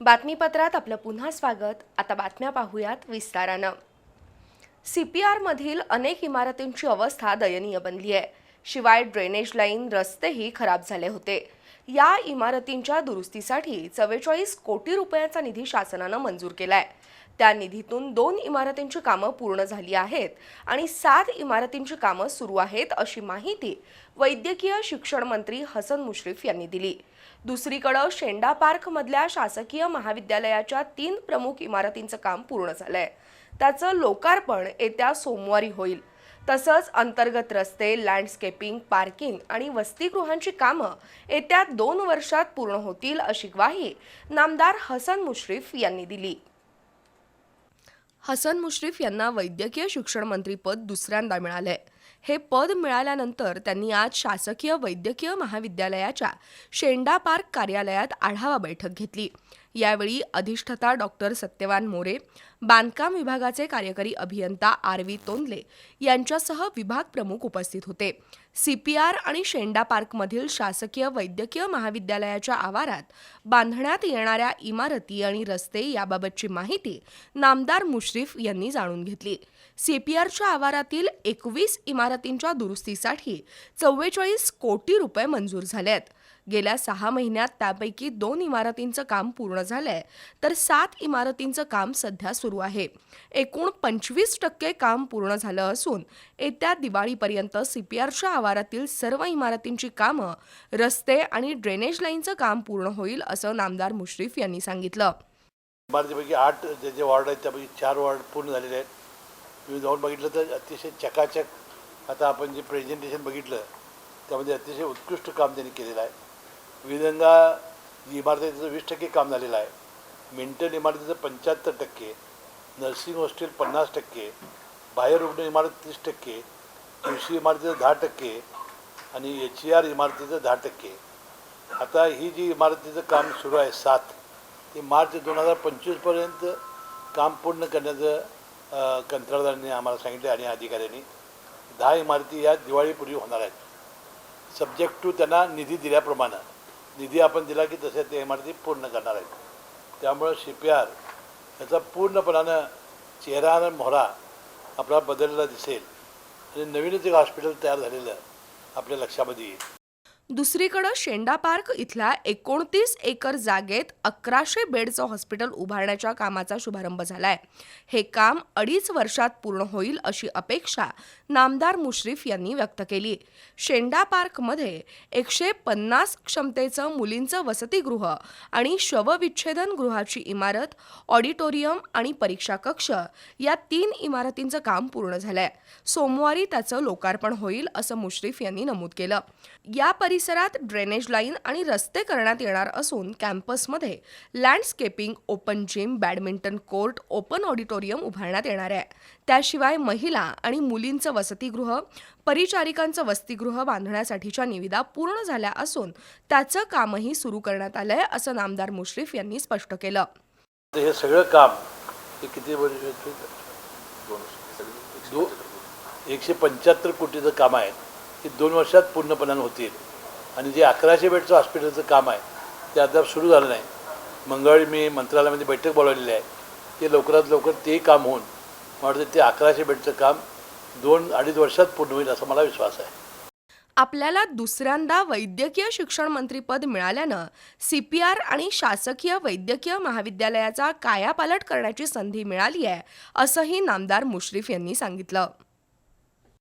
बातमीपत्रात आपलं पुन्हा स्वागत. आता बातम्या पाहूयात विस्तारानं. सी पी आरमधील अनेक इमारतींची अवस्था दयनीय बनली आहे शिवाय ड्रेनेज लाईन रस्तेही खराब झाले होते. या इमारतींच्या दुरुस्तीसाठी चव्वेचाळीस कोटी रुपयाचा निधी शासनानं मंजूर केलाय. त्या निधीतून दोन इमारतींची कामं पूर्ण झाली आहेत आणि सात इमारतींची कामं सुरू आहेत अशी माहिती वैद्यकीय शिक्षण मंत्री हसन मुश्रीफ यांनी दिली. दुसरीकडं शेंडा पार्कमधल्या शासकीय महाविद्यालयाच्या तीन प्रमुख इमारतींचं काम पूर्ण झालंय. त्याचं लोकार्पण येत्या सोमवारी होईल. तसंच अंतर्गत रस्ते लँडस्केपिंग पार्किंग आणि वसतिगृहांची कामं येत्या दोन वर्षात पूर्ण होतील अशी ग्वाही नामदार हसन मुश्रीफ यांनी दिली. हसन मुश्रीफ यांना वैद्यकीय शिक्षण मंत्रीपद दुसऱ्यांदा मिळालंय. हे पद मिळाल्यानंतर त्यांनी आज शासकीय वैद्यकीय महाविद्यालयाच्या शेंडा पार्क कार्यालयात आढावा बैठक घेतली. यावेळी अधिष्ठता डॉक्टर सत्यवान मोरे बांधकाम विभागाचे कार्यकारी अभियंता आर व्ही तोंदले यांच्यासह विभाग प्रमुख उपस्थित होते. सीपीआर आणि शेंडा पार्कमधील शासकीय वैद्यकीय महाविद्यालयाच्या आवारात बांधण्यात येणाऱ्या इमारती आणि रस्ते याबाबतची माहिती नामदार मुश्रीफ यांनी जाणून घेतली. सीपीआरच्या आवारातील एकवीस इमारतींच्या दुरुस्तीसाठी चव्वेचाळीस कोटी रुपये मंजूर झाले आहेत गेल्या सहा महिन्यात त्यापैकी दोन इमारतींचं काम पूर्ण झालंय. तर सात इमारतींचं काम सध्या सुरू आहे. एकूण पंचवीस टक्के काम पूर्ण झालं असून येत्या दिवाळीपर्यंत सीपीआरच्या आवारातील सर्व इमारतींची कामं रस्ते आणि ड्रेनेज लाईनचं काम पूर्ण होईल असं नामदार मुश्रीफ यांनी सांगितलं. इमारतीपैकी आठ जे जे वॉर्ड आहेत त्यापैकी चार वॉर्ड पूर्ण झालेले आहेत. तुम्ही जाऊन बघितलं तर अतिशय चकाचक आता आपण जे प्रेझेंटेशन बघितलं त्यामध्ये अतिशय उत्कृष्ट काम त्यांनी केलेलं आहे. विधंगा इमारतीचं वीस टक्के काम झालेलं आहे. मिंटन इमारतीचं पंच्याहत्तर टक्के नर्सिंग हॉस्टेल पन्नास टक्के बाह्य रुग्ण इमारत तीस टक्के कृषी इमारतीचं दहा टक्के आणि एच ई आर इमारतीचं दहा टक्के. आता ही जी इमारतीचं काम सुरू आहे सात ते मार्च दोन हजार पंचवीसपर्यंत काम पूर्ण करण्याचं कंत्राटदारांनी आम्हाला सांगितलं आणि अधिकाऱ्यांनी दहा इमारती या दिवाळीपूर्वी होणार आहेत. सब्जेक्ट टू त्यांना निधी दिल्याप्रमाणे. निधी आपण दिला की तसे ते इमारती पूर्ण करणार आहेत. त्यामुळं सी पी आर याचा पूर्णपणानं चेहरा आणि मोहरा आपला बदललेला दिसेल. आणि नवीनच एक हॉस्पिटल तयार झालेलं आपल्या लक्षामध्ये येईल. दुसरीकडं शेंडा पार्क इथल्या एकोणतीस एकर जागेत अकराशे बेडचं हॉस्पिटल उभारण्याच्या कामाचा शुभारंभ झालाय. हे काम अडीच वर्षात पूर्ण होईल अशी अपेक्षा नामदार मुश्रीफ यांनी व्यक्त केली. शेंडा पार्कमध्ये एकशे पन्नास क्षमतेचं मुलींचं वसतिगृह आणि शवविच्छेदन गृहाची इमारत ऑडिटोरियम आणि परीक्षा कक्ष या तीन इमारतींचं काम पूर्ण झालंय. सोमवारी त्याचं लोकार्पण होईल असं मुश्रीफ यांनी नमूद केलं. या परिसरात ड्रेनेज लाईन आणि रस्ते करण्यात येणार असून कॅम्पसमध्ये landscaping open gym badminton court open auditorium उभारण्यात येणार आहे. त्याशिवाय महिला आणि मुलींचं वसतिगृह परिचारिकांचं वसतिगृह बांधण्यासाठीच्या निविदा पूर्ण झाल्या असून त्याचं कामही सुरू करण्यात आलंय असं नामदार मुश्रीफ यांनी स्पष्ट केलं. हे सगळं काम हे किती एकशे पंच्याहत्तर कोटीचं काम आहे ते दोन वर्षात पूर्णपणानं होतील. आणि जे अकराशे बेडचं हॉस्पिटलचं काम आहे ते अद्याप सुरू झालं नाही. मंगळवारी मी मंत्रालयामध्ये बैठक बोलावलेली आहे. ते लवकरात लवकर ते काम होऊन वाटतं ते अकराशे बेडचं काम दोन अडीच वर्षात पूर्ण होईल असा मला विश्वास आहे. आपल्याला दुसऱ्यांदा वैद्यकीय शिक्षण मंत्रीपद मिळाल्यानं सीपीआर आणि शासकीय वैद्यकीय महाविद्यालयाचा कायापालट करण्याची संधी मिळाली आहे असंही नामदार मुश्रीफ यांनी सांगितलं.